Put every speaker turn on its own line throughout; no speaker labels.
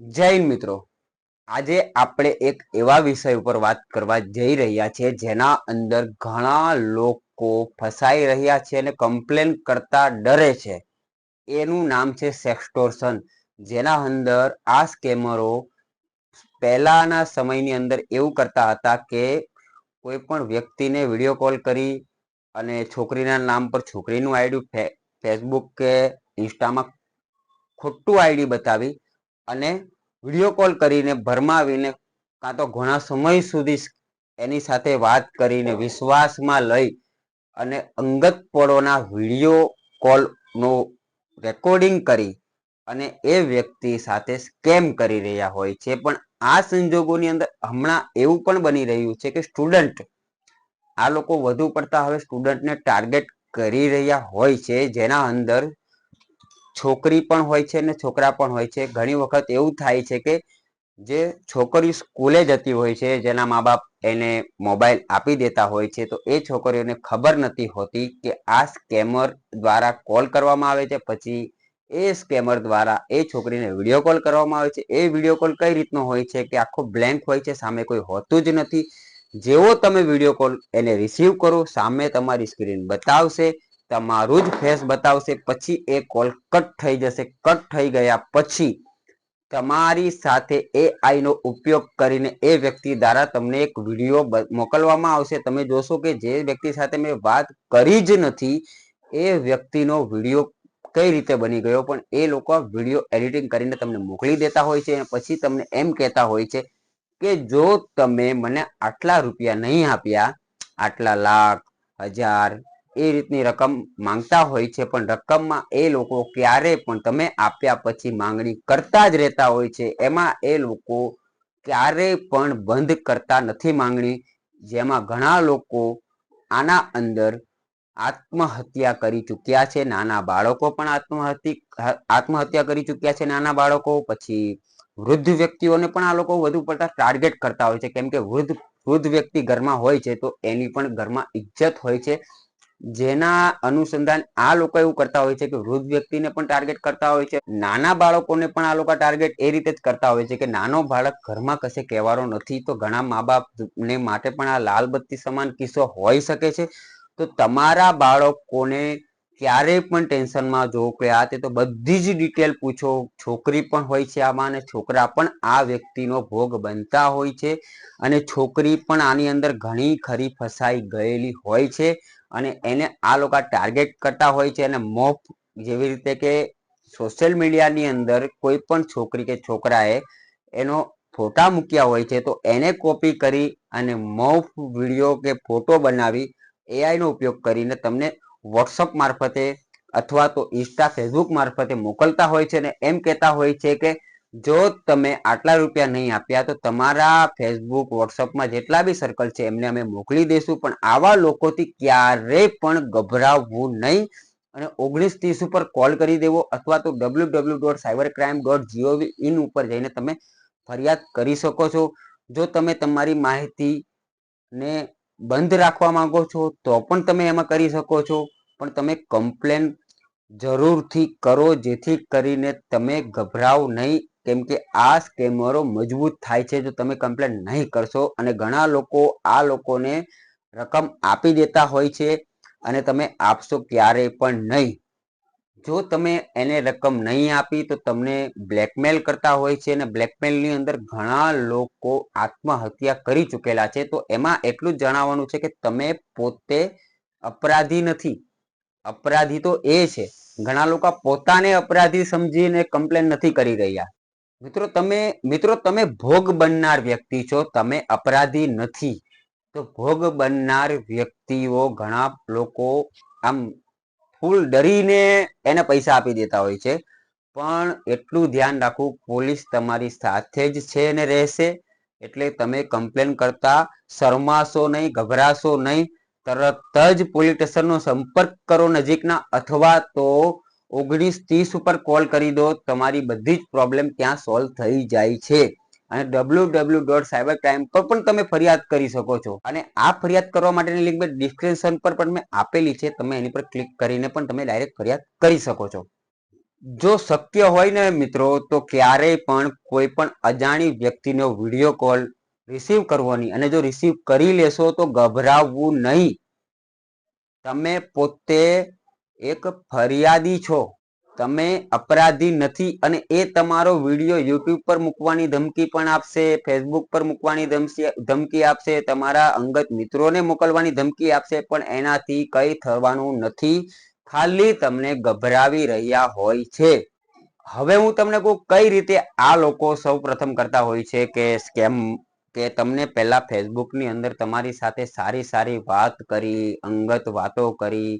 જય મિત્રો. આજે આપણે એક એવા વિષય ઉપર વાત કરવા જઈ રહ્યા છીએ જેના અંદર ઘણા લોકો ફસાઈ રહ્યા છે અને કમ્પ્લેન કરતા ડરે છે. એનું નામ છે સેક્સટોર્શન જેના અંદર આ સ્કેમરો પહેલાના સમયની અંદર એવું કરતા હતા કે કોઈ પણ વ્યક્તિને વીડિયો કોલ કરી અને છોકરીના નામ પર છોકરીનું આઈડી ફેસબુક કે ઇન્સ્ટામાં ખોટું આઈડી બતાવી અને વીડિયો કોલ કરીને ભરમાવીને કાં તો ઘણા સમય સુધી એની સાથે વાત કરીને વિશ્વાસમાં લઈ અને અંગત પળોના વીડિયો કોલનો રેકોર્ડિંગ કરી અને એ વ્યક્તિ સાથે સ્કેમ કરી રહ્યા હોય છે. પણ આ સંજોગોની અંદર હમણાં એવું પણ બની રહ્યું છે કે સ્ટુડન્ટ આ લોકો વધુ પડતા હવે સ્ટુડન્ટને ટાર્ગેટ કરી રહ્યા હોય છે. જેના અંદર છોકરી પણ હોય છે ને છોકરા પણ હોય છે. ઘણી વખત એવું થાય છે કે જે છોકરી સ્કૂલે જતી હોય છે, જેના મા બાપ એને મોબાઈલ આપી દેતા હોય છે, તો એ છોકરીઓને ખબર નથી હોતી કે આ સ્કેમર દ્વારા કોલ કરવામાં આવે છે. પછી એ સ્કેમર દ્વારા એ છોકરીને વીડિયો કોલ કરવામાં આવે છે. એ વીડિયો કોલ કઈ રીતનો હોય છે કે આખો બ્લેન્ક હોય છે, સામે કોઈ હોતું જ નથી. જેવો તમે વીડિયો કોલ એને રિસીવ કરો, સામે તમારી સ્ક્રીન બતાવશે. તમારું જ ફેસ બતાવશે, પછી એ કોલ કટ થઈ જશે. કટ થઈ ગયા પછી તમારી સાથે એ આઈનો ઉપયોગ કરીને એ વ્યક્તિ દ્વારા તમને એક વીડિયો મોકલવામાં આવશે. તમે જોશો કે જે વ્યક્તિ સાથે મેં વાત કરી જ નથી, એ વ્યક્તિનો વીડિયો કઈ રીતે બની ગયો? પણ એ લોકો વીડિયો એડિટિંગ કરીને તમને મોકલી દેતા હોય છે અને પછી તમને એમ કહેતા હોય છે કે જો તમે મને આટલા રૂપિયા નહીં આપ્યા, આટલા લાખ, હજાર એ રીતની રકમ માંગતા હોય છે, પણ રકમમાં એ લોકો ક્યારે પણ તમે આપ્યા પછી માંગણી કરતા જ રહેતા હોય છે. એમાં એ લોકો ક્યારે પણ બંધ કરતા નથી માંગણી. જેમાં ઘણા લોકો આના અંદર આત્મહત્યા કરી ચૂક્યા છે. નાના બાળકો પણ આત્મહત્યા આત્મહત્યા કરી ચૂક્યા છે નાના બાળકો. પછી વૃદ્ધ વ્યક્તિઓને પણ આ લોકો વધુ પડતા ટાર્ગેટ કરતા હોય છે. કેમ કે વૃદ્ધ વૃદ્ધ વ્યક્તિ ઘરમાં હોય છે, તો એની પણ ઘરમાં ઇજ્જત હોય છે. જેના અનુસંધાન આ લોકો એવું કરતા હોય છે કે વૃદ્ધ વ્યક્તિને પણ ટાર્ગેટ કરતા હોય છે. નાના બાળકોને પણ આ લોકો ટાર્ગેટ એ રીતે જ કરતા હોય છે કે નાનો બાળક ઘરમાં કશે કહેવાનો નથી તો ઘણા મા બાપ ને માટે પણ આ લાલ બત્તી સમાન કિસ્સો હોઈ શકે છે. તો તમારા બાળકોને ક્યારેય પણ ટેન્શનમાં જો કે આ તે તો બધી જ ડિટેલ પૂછો. છોકરી પણ હોય છે આમાં અને છોકરા પણ આ વ્યક્તિનો ભોગ બનતા હોય છે. અને છોકરી પણ આની અંદર ઘણી ખરી ફસાઈ ગયેલી હોય છે. અને એને આ લોકો ટાર્ગેટ કરતા હોય છે અને મોફ જેવી રીતે કે સોશિયલ મીડિયાની અંદર કોઈ પણ છોકરી કે છોકરાએ એનો ફોટા મૂક્યા હોય છે તો એને કોપી કરી અને મોફ વીડિયો કે ફોટો બનાવી એઆઈનો ઉપયોગ કરીને તમને વોટ્સઅપ મારફતે અથવા તો ઇન્સ્ટા ફેસબુક મારફતે મોકલતા હોય છે અને એમ કહેતા હોય છે કે જો તમે આટલા રૂપિયા નહીં આપ્યા તો તમારા ફેસબુક વોટ્સઅપમાં જેટલા બી સર્કલ છે, એમને અમે મોકલી દઈશું પણ આવા લોકોથી ક્યારેય પણ ગભરાવવું નહીં. અને ઓગણીસ ત્રીસ ઉપર કોલ કરી દેવો અથવા તો W W dot cyber crime dot G O V in ઉપર જઈને તમે ફરિયાદ કરી શકો છો. જો તમે તમારી માહિતી ને બંધ રાખવા માંગો છો, તો પણ તમે એમાં કરી શકો છો. પણ તમે કમ્પ્લેન જરૂરથી કરો, જેથી કરીને તમે ગભરાવ નહીં. કેમ કે આ સ્કેમરો મજબૂત થાય છે જો તમે કમ્પ્લેન નહીં કરશો અને ઘણા લોકો આ લોકોને રકમ આપી દેતા હોય છે અને તમે આપશો ક્યારેય પણ નહીં. જો તમે એને રકમ નહીં આપી તો તમને બ્લેકમેલ કરતા હોય છે અને બ્લેકમેલની અંદર ઘણા લોકો આત્મહત્યા કરી ચૂકેલા છે. તો એમાં એટલું જ જણાવવાનું છે કે તમે પોતે અપરાધી નથી. અપરાધી તો એ છે. ઘણા લોકો પોતાને અપરાધી સમજીને કમ્પ્લેન નથી કરી રહ્યા. મિત્રો, તમે મિત્રો, તમે ભોગ બનનાર વ્યક્તિ છો, તમે અપરાધી નથી. તો ભોગ બનનાર વ્યક્તિઓ ઘણા લોકો આમ ફૂલ ડરીને એને પૈસા આપી દેતા હોય છે. પણ એટલું ધ્યાન રાખવું, પોલીસ તમારી સાથે જ છે અને રહેશે. એટલે તમે કમ્પ્લેન કરતા શરમાશો નહીં, ગભરાશો નહીં. તરત જ પોલીસ સ્ટેશનનો સંપર્ક કરો નજીકના અથવા તો ઓગણીસ ત્રીસ ઉપર કોલ કરી દો, તમારી બધી જ પ્રોબ્લેમ ત્યાં સોલ્વ થઈ જાય છે. અને W W dot cyber crime પર પણ તમે ફરિયાદ કરી શકો છો. અને આ ફરિયાદ કરવા માટેની લિંક મેં ડિસ્ક્રિપ્શન પર પણ મેં આપેલી છે. તમે એની પર ક્લિક કરીને પણ તમે ડાયરેક્ટ ફરિયાદ કરી શકો છો. જો શક્ય હોય ને મિત્રો, તો ક્યારેય પણ કોઈ પણ અજાણી વ્યક્તિનો વીડિયો કોલ રિસીવ કરવો નહીં અને જો રિસીવ કરી લેશો તો ગભરાવવું નહીં. તમે પોતે એક ફરિયાદી છો. તમે અપરાધી નથી અને એ તમારો વીડિયો યુટ્યુબ પર મૂકવાની ધમકી પણ આપશે, ફેસબુક પર મૂકવાની ધમકી આપશે, તમારા અંગત મિત્રોને મોકલવાની ધમકી આપશે, પણ એનાથી કઈ થવાનું નથી. ખાલી તમને ગભરાવી રહ્યા હોય છે. હવે હું તમને કહું, કઈ રીતે આ લોકો સૌ પ્રથમ કરતા હોય છે કે સ્કેમ, કે તમને પહેલા ફેસબુકની અંદર તમારી સાથે સારી સારી વાત કરી, અંગત વાતો કરી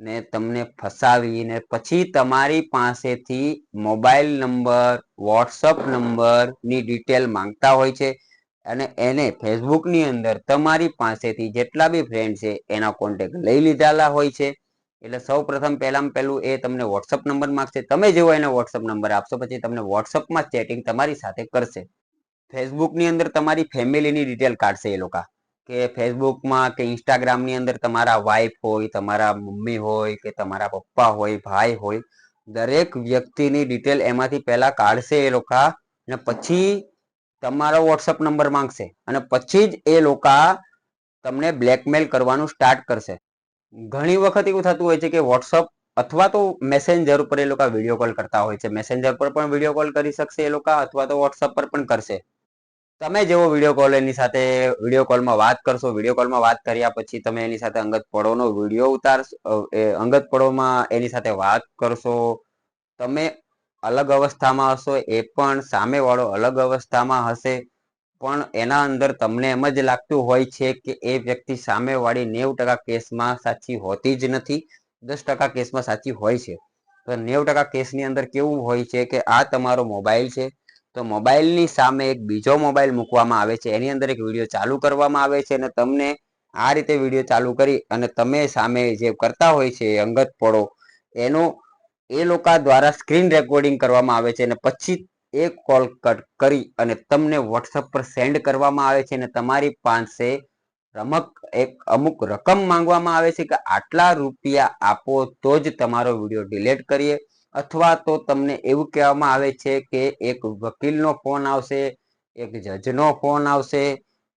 ને તમને ફસાવીને પછી તમારી પાસેથી મોબાઈલ નંબર, વોટ્સઅપ નંબરની ડિટેલ માંગતા હોય છે અને એને ફેસબુકની અંદર તમારી પાસેથી જેટલા બી ફ્રેન્ડ છે એના કોન્ટેક્ટ લઈ લીધેલા હોય છે. એટલે સૌ પ્રથમ પહેલામાં પહેલું એ તમને વોટ્સઅપ નંબર માંગશે. તમે જેવો એને વોટ્સઅપ નંબર આપશો પછી તમને વોટ્સઅપમાં ચેટિંગ તમારી સાથે કરશે. ફેસબુકની અંદર તમારી ફેમિલીની ડિટેલ કાઢશે એ લોકો. કે ફેસબુકમાં કે ઇન્સ્ટાગ્રામની અંદર તમારા વાઈફ હોય, તમારા મમ્મી હોય કે તમારા પપ્પા હોય, ભાઈ હોય, દરેક વ્યક્તિની ડિટેલ એમાંથી પહેલા કાઢશે એ લોકો અને પછી તમારો વોટ્સઅપ નંબર માંગશે અને પછી જ એ લોકો તમને બ્લેકમેલ કરવાનું સ્ટાર્ટ કરશે. ઘણી વખત એવું થતું હોય છે કે વોટ્સઅપ અથવા તો મેસેન્જર ઉપર એ લોકો વીડિયો કોલ કરતા હોય છે. મેસેન્જર પર પણ વીડિયો કોલ કરી શકશે એ લોકો અથવા તો વોટ્સઅપ પર પણ કરશે. તમે જેવો વીડિયો કોલ એની સાથે વીડિયો કોલમાં વાત કરશો વીડિયો કોલમાં વાત કર્યા પછી તમે એની સાથે અંગત પડોનો વીડિયો ઉતારશો અંગત પડોમાં એની સાથે વાત કરશો, તમે અલગ અવસ્થામાં હશો, એ પણ સામેવાળો અલગ અવસ્થામાં હશે, પણ એના અંદર તમને એમ જ લાગતું હોય છે કે એ વ્યક્તિ સામેવાળી નેવ ટકા કેસમાં સાચી હોતી જ નથી, દસ ટકા કેસમાં સાચી હોય છે. તો નેવ ટકા કેસની અંદર કેવું હોય છે કે આ તમારો મોબાઈલ છે તો મોબાઈલની સામે એક બીજો મોબાઈલ મૂકવામાં આવે છે. એની અંદર એક વીડિયો ચાલુ કરવામાં આવે છે અને તમને આ રીતે વીડિયો ચાલુ કરી અને તમે સામે જે કરતા હોય છે અંગત પડો, એનો એ લોકો દ્વારા સ્ક્રીન રેકોર્ડિંગ કરવામાં આવે છે અને પછી એ કોલ કટ કરી અને તમને વોટ્સઅપ પર સેન્ડ કરવામાં આવે છે અને તમારી પાસે રમક એક અમુક રકમ માંગવામાં આવે છે કે આટલા રૂપિયા આપો તો જ તમારો વીડિયો ડિલેટ કરીએ. અથવા તો તમને એવું કહેવામાં આવે છે કે એક વકીલનો ફોન આવશે, એક જજનો ફોન આવશે,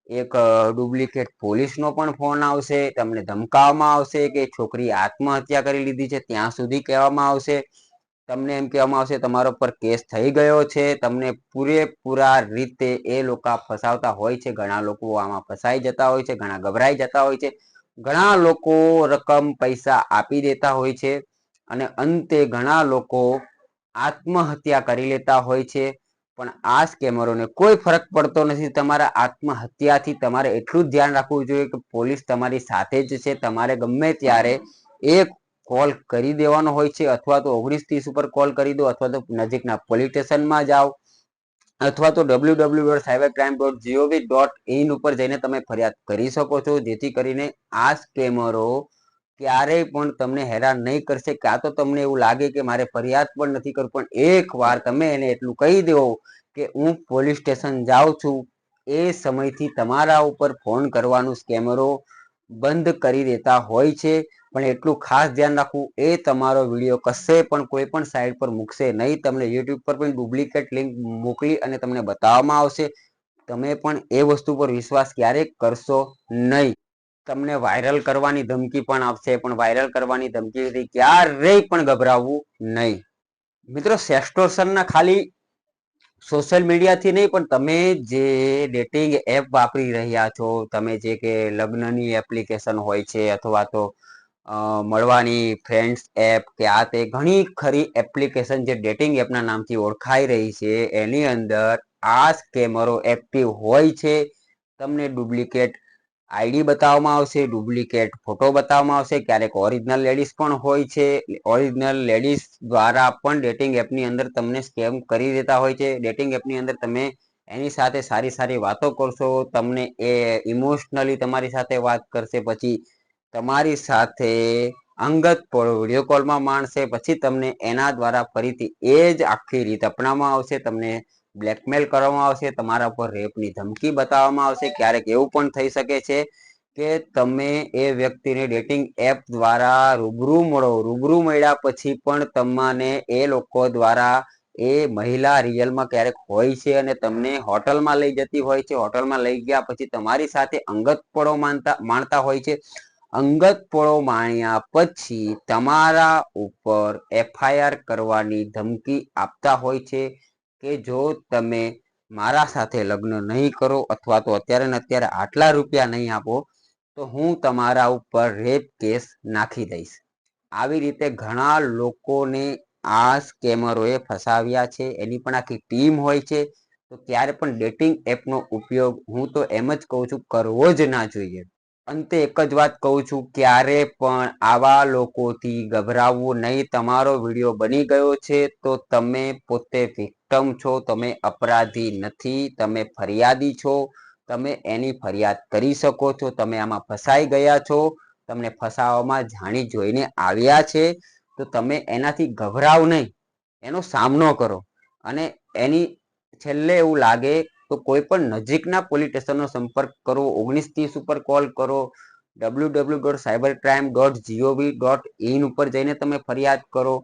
એક ડુપ્લિકેટ પોલીસનો પણ ફોન આવશે, તમને ધમકાવવામાં આવશે કે છોકરી આત્મહત્યા કરી લીધી છે, ત્યાં સુધી કહેવામાં આવશે. તમને એમ કહેવામાં આવશે, તમારો પર કેસ થઈ ગયો છે, તમને પૂરેપૂરા રીતે એ લોકો ફસાવતા હોય છે, ઘણા લોકો આમાં ફસાઈ જતા હોય છે, ઘણા ગભરાઈ જતા હોય છે, ઘણા લોકો રકમ પૈસા આપી દેતા હોય છે અને અંતે ઘણા લોકો આત્મહત્યા કરી લેતા હોય છે. પણ આ સ્કેમરોને કોઈ ફરક પડતો નથી. તમારા આત્મહત્યાથી તમારે એટલું જ ધ્યાન રાખવું જોઈએ કે પોલીસ તમારી સાથે જ છે. તમારે ગમે ત્યારે એક કોલ કરી દેવાનો હોય છે અથવા તો ઓગણીસ ત્રીસ ઉપર કોલ કરી દો અથવા તો નજીકના પોલીસ સ્ટેશનમાં જાઓ અથવા તો W W cyber crime dot G O V dot in ઉપર જઈને તમે ફરિયાદ કરી શકો છો. જેથી કરીને આ સ્કેમરો ક્યારેય પણ તમને હેરાન નહીં કરશે. કાં તો તમને એવું લાગે કે મારે ફરિયાદ પણ નથી કરવું પણ એક વાર તમે એને એટલું કહી દો કે હું પોલીસ સ્ટેશન જાઉં છું, એ સમયથી તમારા ઉપર ફોન કરવાનું સ્કેમરો બંધ કરી દેતા હોય છે. પણ એટલું ખાસ ધ્યાન રાખવું, એ તમારો વીડિયો કશે પણ કોઈ પણ સાઇટ પર મૂકશે નહીં. તમને યુટ્યુબ પર પણ ડુપ્લિકેટ લિંક મોકલી અને તમને બતાવવામાં આવશે. તમે પણ એ વસ્તુ પર વિશ્વાસ ક્યારેય કરશો નહીં. તમને વાયરલ કરવાની ધમકી પણ આપશે, પણ વાયરલ કરવાની ધમકીથી ક્યારેય પણ ગભરાવવું નહીં. મિત્રો સેસ્ટોર્સનના ખાલી સોશિયલ મીડિયાથી નહીં, પણ તમે જે ડેટિંગ એપ વાપરી રહ્યા છો, તમે જે કે લગ્નની એપ્લિકેશન હોય છે, અથવા તો મળવાની ફ્રેન્ડ્સ એપ કે આ તે ઘણી ખરી એપ્લિકેશન જે ડેટિંગ એપના નામથી ઓળખાઈ રહી છે, એની અંદર આ સ્કેમરો એક્ટિવ હોય છે, તમને ડુપ્લિકેટ આઈડી બતાવવામાં આવશે ડુપ્લિકેટ ફોટો બતાવવામાં આવશે, ક્યારેક ઓરિજિનલ લેડીઝ પણ હોય છે. ઓરિજિનલ લેડીઝ દ્વારા પણ ડેટિંગ એપની અંદર તમને સ્કેમ કરી દેતા હોય છે. ડેટિંગ એપની અંદર તમે એની સાથે સારી સારી વાતો કરશો, તમને એ ઇમોશનલી તમારી સાથે વાત કરશે, પછી તમારી સાથે અંગત વીડિયો કોલમાં માણશે, પછી તમને એના દ્વારા ફરીથી એ જ આખી રીત અપનાવવામાં આવશે, તમને બ્લેકમેલ કરવામાં આવશે, તમારા પર રેપની ધમકી બતાવવામાં આવશે, ક્યારેક એવું પણ થઈ શકે છે કે તમે એ વ્યક્તિને ડેટિંગ એપ દ્વારા રૂબરૂ મળો, રૂબરૂ મળ્યા પછી પણ તમને એ લોકો દ્વારા એ મહિલા રિયલમાં ક્યારેક હોય છે અને તમને હોટલમાં લઈ જતી હોય છે. હોટલમાં લઈ ગયા પછી તમારી સાથે અંગત પળો માનતા, માણતા હોય છે. અંગત પળો માણ્યા પછી તમારા ઉપર એફઆઈઆર કરવાની ધમકી આપતા હોય છે. કે જો તમે મારા સાથે લગ્ન નહીં કરો અથવા તો અત્યારે ને અત્યારે આટલા રૂપિયા નહીં આપો, તો હું તમારા ઉપર રેપ કેસ નાખી દઈશ. આવી રીતે ઘણા લોકોને આ સ્કેમરોએ ફસાવ્યા છે, એની પણ આખી ટીમ હોય છે. તો ક્યારે પણ ડેટિંગ એપનો ઉપયોગ હું તો એમ જ કહું છું, કરવો જ ના જોઈએ. અંતે એક જ વાત કહું છું, ક્યારે પણ આવા લોકોથી ગભરાવવું નહીં. તમારો વીડિયો બની ગયો છે તો તમે પોતે વિક્ટમ છો, તમે અપરાધી નથી, તમે ફરિયાદી છો. તમે એની ફરિયાદ કરી શકો છો, તમે આમાં ફસાઈ ગયા છો, તમને ફસાવામાં જાણી જોઈને આવ્યા છે. તો તમે એનાથી ગભરાવ નહીં, એનો સામનો કરો. અને એની છેલ્લે એવું લાગે તો કોઈ પણ નજીકના પોલીસ સ્ટેશનનો સંપર્ક કરો. ઓગણીસ ત્રીસ ઉપર કોલ કરો. W W dot cyber crime dot G O V dot in ઉપર જઈને તમે ફરિયાદ કરો.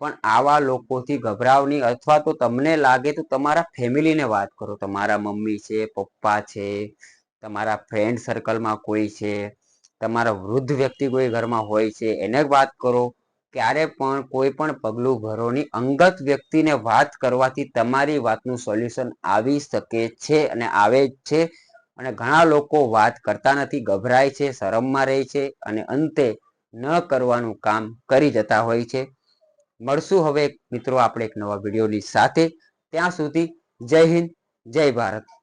પણ આવા લોકોથી ગભરાવ નહીં. અથવા તો તમને લાગે તો તમારા ફેમિલીને વાત કરો. તમારા મમ્મી છે, પપ્પા છે, તમારા ફ્રેન્ડ સર્કલમાં કોઈ છે, તમારા વૃદ્ધ વ્યક્તિ કોઈ ઘરમાં હોય છે, એને વાત કરો. ક્યારે પણ કોઈ પણ પગલું ભરોની અંગત વ્યક્તિને વાત કરવાથી તમારી વાતનું સોલ્યુશન આવી શકે છે અને આવે જ છે. અને ઘણા લોકો વાત કરતા નથી, ગભરાય છે, શરમમાં રહે છે અને અંતે ન કરવાનું કામ કરી જતા હોય છે. મળશું હવે મિત્રો, આપણે એક નવા વિડીયોની સાથે. ત્યાં સુધી જય હિન્દ, જય ભારત.